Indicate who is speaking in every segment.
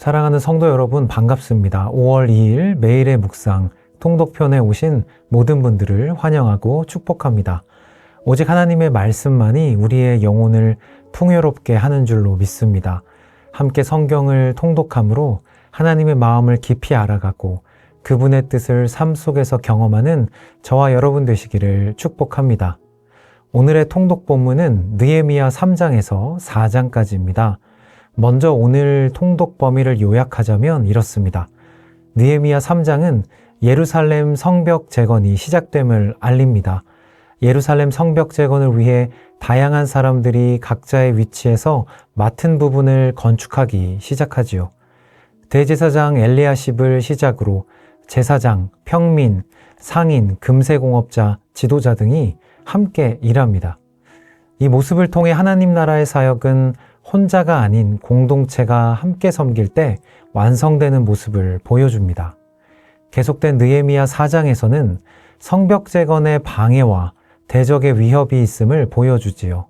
Speaker 1: 사랑하는 성도 여러분 반갑습니다. 5월 2일 매일의 묵상 통독편에 오신 모든 분들을 환영하고 축복합니다. 오직 하나님의 말씀만이 우리의 영혼을 풍요롭게 하는 줄로 믿습니다. 함께 성경을 통독함으로 하나님의 마음을 깊이 알아가고 그분의 뜻을 삶 속에서 경험하는 저와 여러분 되시기를 축복합니다. 오늘의 통독 본문은 느헤미야 3장에서 4장까지입니다. 먼저 오늘 통독 범위를 요약하자면 이렇습니다. 느헤미야 3장은 예루살렘 성벽 재건이 시작됨을 알립니다. 예루살렘 성벽 재건을 위해 다양한 사람들이 각자의 위치에서 맡은 부분을 건축하기 시작하지요. 대제사장 엘리야십을 시작으로 제사장, 평민, 상인, 금세공업자, 지도자 등이 함께 일합니다. 이 모습을 통해 하나님 나라의 사역은 혼자가 아닌 공동체가 함께 섬길 때 완성되는 모습을 보여줍니다. 계속된 느에미야 4장에서는 성벽 재건의 방해와 대적의 위협이 있음을 보여주지요.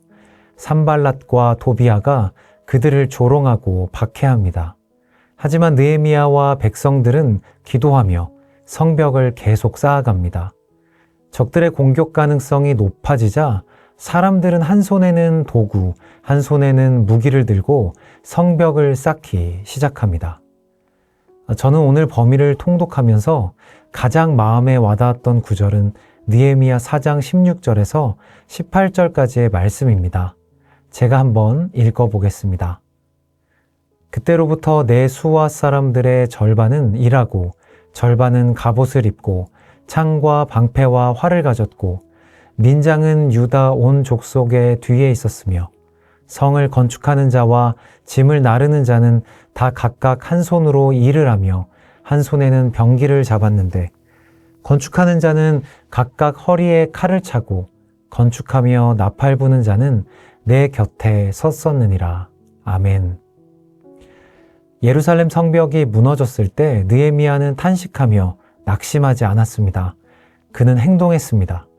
Speaker 1: 산발랏과 도비아가 그들을 조롱하고 박해합니다. 하지만 느에미야와 백성들은 기도하며 성벽을 계속 쌓아갑니다. 적들의 공격 가능성이 높아지자 사람들은 한 손에는 도구, 한 손에는 무기를 들고 성벽을 쌓기 시작합니다. 저는 오늘 범위를 통독하면서 가장 마음에 와닿았던 구절은 니에미야 4장 16절에서 18절까지의 말씀입니다. 제가 한번 읽어 보겠습니다. 그때로부터 내 수와 사람들의 절반은 일하고 절반은 갑옷을 입고 창과 방패와 활을 가졌고 민장은 유다 온 족속의 뒤에 있었으며 성을 건축하는 자와 짐을 나르는 자는 다 각각 한 손으로 일을 하며 한 손에는 병기를 잡았는데 건축하는 자는 각각 허리에 칼을 차고 건축하며 나팔 부는 자는 내 곁에 섰었느니라. 아멘. 예루살렘 성벽이 무너졌을 때 느에미아는 탄식하며 낙심하지 않았습니다. 그는 행동했습니다.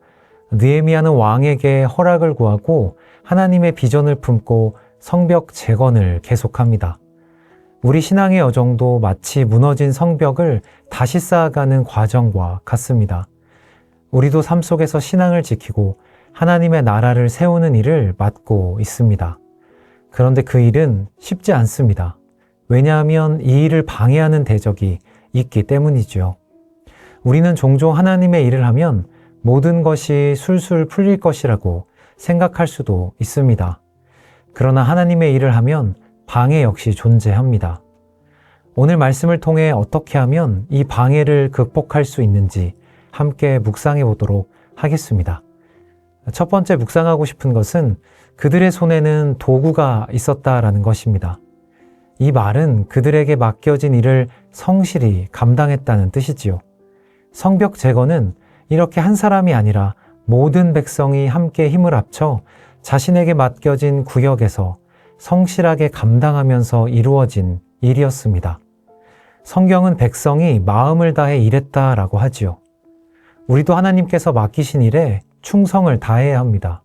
Speaker 1: 느에미아는 왕에게 허락을 구하고 하나님의 비전을 품고 성벽 재건을 계속합니다. 우리 신앙의 여정도 마치 무너진 성벽을 다시 쌓아가는 과정과 같습니다. 우리도 삶 속에서 신앙을 지키고 하나님의 나라를 세우는 일을 맡고 있습니다. 그런데 그 일은 쉽지 않습니다. 왜냐하면 이 일을 방해하는 대적이 있기 때문이죠. 우리는 종종 하나님의 일을 하면 모든 것이 술술 풀릴 것이라고 생각할 수도 있습니다. 그러나 하나님의 일을 하면 방해 역시 존재합니다. 오늘 말씀을 통해 어떻게 하면 이 방해를 극복할 수 있는지 함께 묵상해 보도록 하겠습니다. 첫 번째 묵상하고 싶은 것은 그들의 손에는 도구가 있었다라는 것입니다. 이 말은 그들에게 맡겨진 일을 성실히 감당했다는 뜻이지요. 성벽 재건은 이렇게 한 사람이 아니라 모든 백성이 함께 힘을 합쳐 자신에게 맡겨진 구역에서 성실하게 감당하면서 이루어진 일이었습니다. 성경은 백성이 마음을 다해 일했다 라고 하지요. 우리도 하나님께서 맡기신 일에 충성을 다해야 합니다.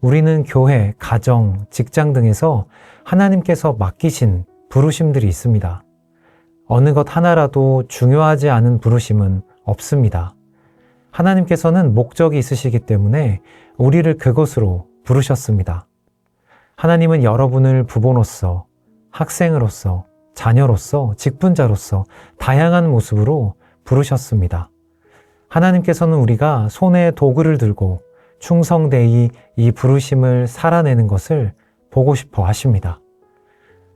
Speaker 1: 우리는 교회, 가정, 직장 등에서 하나님께서 맡기신 부르심들이 있습니다. 어느 것 하나라도 중요하지 않은 부르심은 없습니다. 하나님께서는 목적이 있으시기 때문에 우리를 그곳으로 부르셨습니다. 하나님은 여러분을 부모로서, 학생으로서, 자녀로서, 직분자로서 다양한 모습으로 부르셨습니다. 하나님께서는 우리가 손에 도구를 들고 충성되이 이 부르심을 살아내는 것을 보고 싶어 하십니다.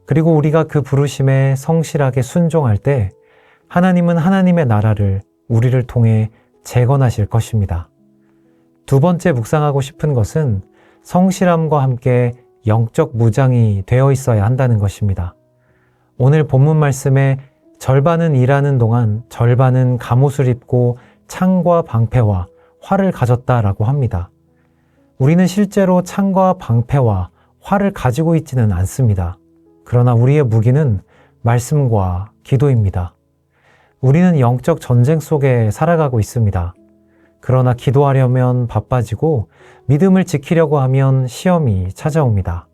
Speaker 1: 그리고 우리가 그 부르심에 성실하게 순종할 때 하나님은 하나님의 나라를 우리를 통해 재건하실 것입니다. 두 번째 묵상하고 싶은 것은 성실함과 함께 영적 무장이 되어 있어야 한다는 것입니다. 오늘 본문 말씀에 절반은 일하는 동안 절반은 갑옷을 입고 창과 방패와 활을 가졌다라고 합니다. 우리는 실제로 창과 방패와 활을 가지고 있지는 않습니다. 그러나 우리의 무기는 말씀과 기도입니다. 우리는 영적 전쟁 속에 살아가고 있습니다. 그러나 기도하려면 바빠지고 믿음을 지키려고 하면 시험이 찾아옵니다.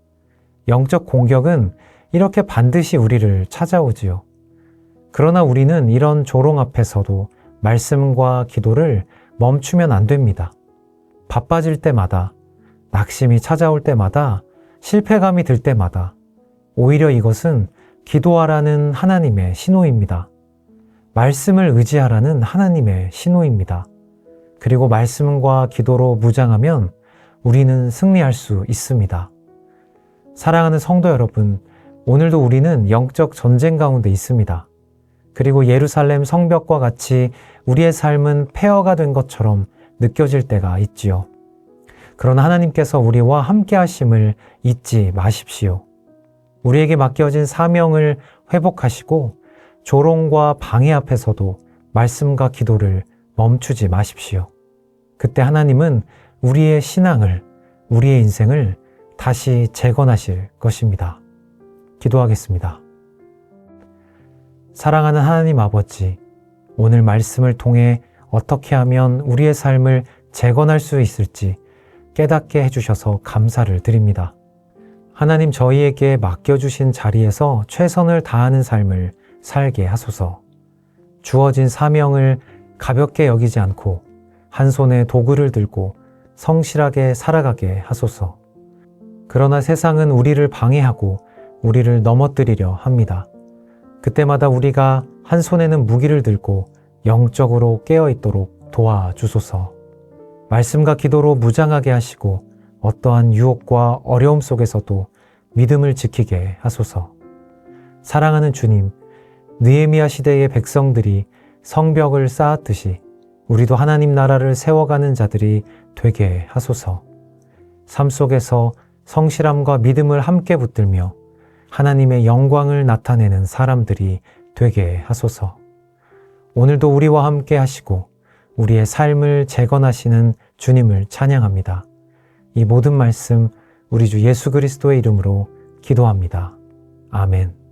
Speaker 1: 영적 공격은 이렇게 반드시 우리를 찾아오지요. 그러나 우리는 이런 조롱 앞에서도 말씀과 기도를 멈추면 안 됩니다. 바빠질 때마다, 낙심이 찾아올 때마다, 실패감이 들 때마다, 오히려 이것은 기도하라는 하나님의 신호입니다. 말씀을 의지하라는 하나님의 신호입니다. 그리고 말씀과 기도로 무장하면 우리는 승리할 수 있습니다. 사랑하는 성도 여러분, 오늘도 우리는 영적 전쟁 가운데 있습니다. 그리고 예루살렘 성벽과 같이 우리의 삶은 폐허가 된 것처럼 느껴질 때가 있지요. 그러나 하나님께서 우리와 함께 하심을 잊지 마십시오. 우리에게 맡겨진 사명을 회복하시고 조롱과 방해 앞에서도 말씀과 기도를 멈추지 마십시오. 그때 하나님은 우리의 신앙을, 우리의 인생을 다시 재건하실 것입니다. 기도하겠습니다. 사랑하는 하나님 아버지, 오늘 말씀을 통해 어떻게 하면 우리의 삶을 재건할 수 있을지 깨닫게 해주셔서 감사를 드립니다. 하나님 저희에게 맡겨주신 자리에서 최선을 다하는 삶을 살게 하소서. 주어진 사명을 가볍게 여기지 않고 한 손에 도구를 들고 성실하게 살아가게 하소서. 그러나 세상은 우리를 방해하고 우리를 넘어뜨리려 합니다. 그때마다 우리가 한 손에는 무기를 들고 영적으로 깨어 있도록 도와주소서. 말씀과 기도로 무장하게 하시고 어떠한 유혹과 어려움 속에서도 믿음을 지키게 하소서. 사랑하는 주님, 느헤미야 시대의 백성들이 성벽을 쌓았듯이 우리도 하나님 나라를 세워가는 자들이 되게 하소서. 삶 속에서 성실함과 믿음을 함께 붙들며 하나님의 영광을 나타내는 사람들이 되게 하소서. 오늘도 우리와 함께 하시고 우리의 삶을 재건하시는 주님을 찬양합니다. 이 모든 말씀 우리 주 예수 그리스도의 이름으로 기도합니다. 아멘.